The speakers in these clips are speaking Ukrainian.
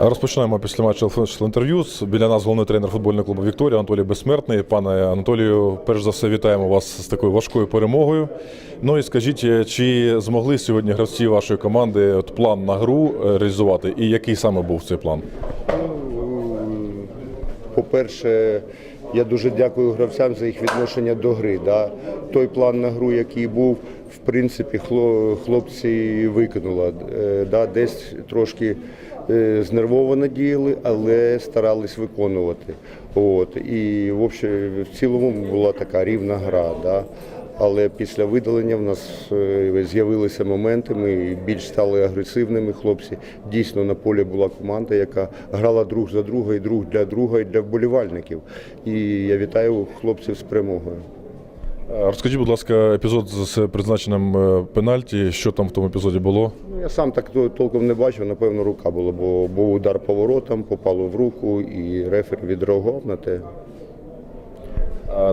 Розпочинаємо після матчу інтерв'ю. Біля нас головний тренер футбольного клубу Вікторія Анатолій Безсмертний. Пане Анатолію, перш за все вітаємо вас з такою важкою перемогою. Ну і скажіть, чи змогли сьогодні гравці вашої команди от план на гру е, реалізувати? І який саме був цей план? По-перше, я дуже дякую гравцям за їх відношення до гри. Да. Той план на гру, який був, в принципі, хлопці виконали. Е, Да, десь трошки е, знервовано діяли, але старались виконувати. От. І в цілому була така рівна гра. Да. Але після видалення в нас е, з'явилися моменти. Ми більш стали агресивними. Хлопці дійсно на полі була команда, яка грала друг за друга, і друг для друга, і для вболівальників. І я вітаю хлопців з перемогою. Розкажіть, будь ласка, епізод з призначенням е, пенальті. Що там в тому епізоді було? Ну, я сам так толком не бачив, напевно, рука була, бо був удар поворотом, попало в руку, і рефер відреагував на те.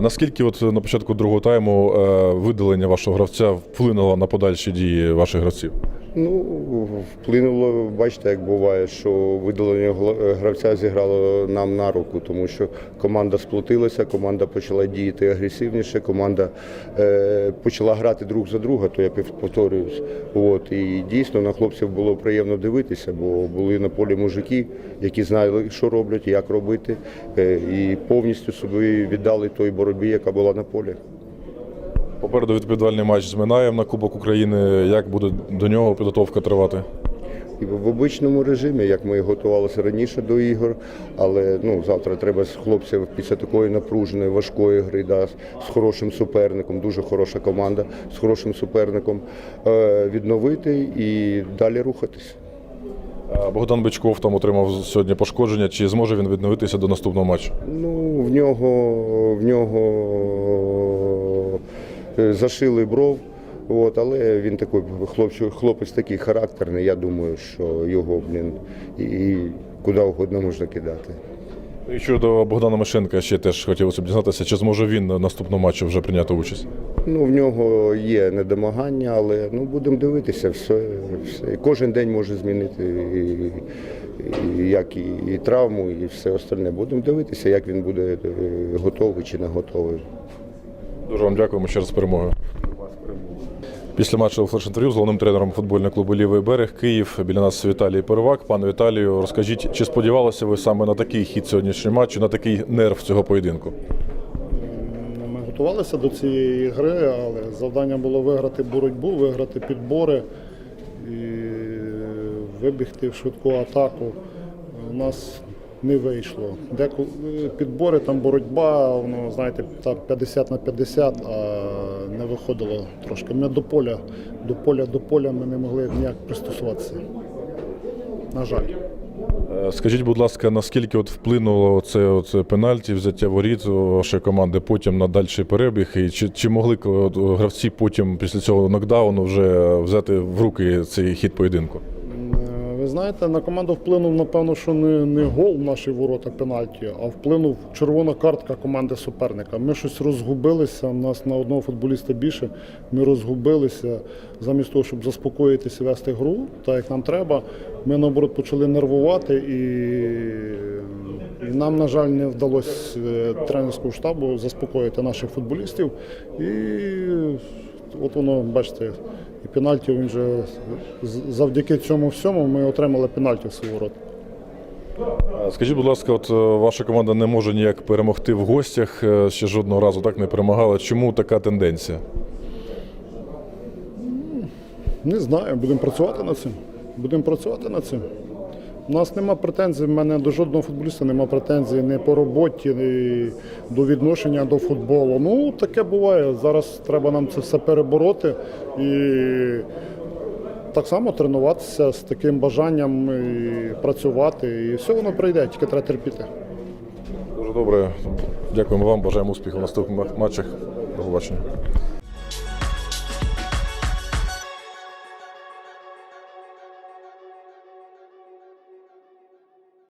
Наскільки от на початку другого тайму е, видалення вашого гравця вплинуло на подальші дії ваших гравців? Ну, вплинуло, бачите, як буває, що видалення гравця зіграло нам на руку, тому що команда сплотилася, команда почала діяти агресивніше, команда е, почала грати друг за друга, то я повторююсь. От, і дійсно на хлопців було приємно дивитися, бо були на полі мужики, які знали, що роблять, як робити, е, і повністю собі віддали той боротьбі, яка була на полі. Попереду відповідальний матч з Минаєм на Кубок України. Як буде до нього підготовка тривати? І в обичному режимі, як ми готувалися раніше до ігор, але ну завтра треба з хлопців після такої напруженої, важкої гри, да, з хорошим суперником, дуже хороша команда, з хорошим суперником е, відновити і далі рухатись. Богдан Бичков там отримав сьогодні пошкодження. Чи зможе він відновитися до наступного матчу? Ну, в нього, в нього зашили бров. От, але він такий хлопець, хлопець такий характерний. Я думаю, що його блін, і, і куди угодно можна кидати. І щодо Богдана Мишенка, ще теж хотілося б дізнатися, чи зможе він на наступному матчі вже прийняти участь? Ну, в нього є недомагання, але ну, будемо дивитися, все, все. Кожен день може змінити і, і, як і, і травму, і все остальне. Будемо дивитися, як він буде е, готовий чи не готовий. Дуже вам дякуємо ще раз з. Після матчу флеш інтерв'ю з головним тренером футбольного клубу Лівий берег Київ біля нас Віталій Первак. Пане Віталію, розкажіть, чи сподівалися ви саме на такий хід сьогоднішнього матчу, на такий нерв цього поєдинку? Ми готувалися до цієї гри, але завдання було виграти боротьбу, виграти підбори і вибігти в швидку атаку. У нас не вийшло. Деколи підбори, там боротьба, воно, знаєте, так 50 на 50, а не виходило трошки. Ми до поля, до поля, до поля ми не могли ніяк пристосуватися. На жаль. Е, Скажіть, будь ласка, наскільки от вплинуло це от пенальті, взяття воріт вашої команди потім на дальший перебіг? І чи, чи могли от, гравці потім після цього нокдауну вже взяти в руки цей хід поєдинку? Знаєте, на команду вплинув, напевно, що не, не гол в наші ворота пенальті, а вплинув червона картка команди суперника. Ми щось розгубилися. У нас на одного футболіста більше. Ми розгубилися замість того, щоб заспокоїтися, вести гру, так як нам треба. Ми наоборот почали нервувати і, і нам, на жаль, не вдалося е, тренерському штабу заспокоїти наших футболістів. І от воно, бачите, і пенальті він же завдяки цьому всьому ми отримали пенальті в свій ворот. Скажіть, будь ласка, от е, ваша команда не може ніяк перемогти в гостях, е, ще жодного разу так не перемагала. Чому така тенденція? Не знаю, будемо працювати над цим. Будемо працювати над цим. У нас нема претензій, в мене до жодного футболіста нема претензій ні по роботі, ні до відношення до футболу. Ну, таке буває. Зараз треба нам це все перебороти і так само тренуватися з таким бажанням і працювати. І все воно прийде, тільки треба терпіти. Дуже добре. Дякуємо вам, бажаємо успіху в наступних матчах. До побачення.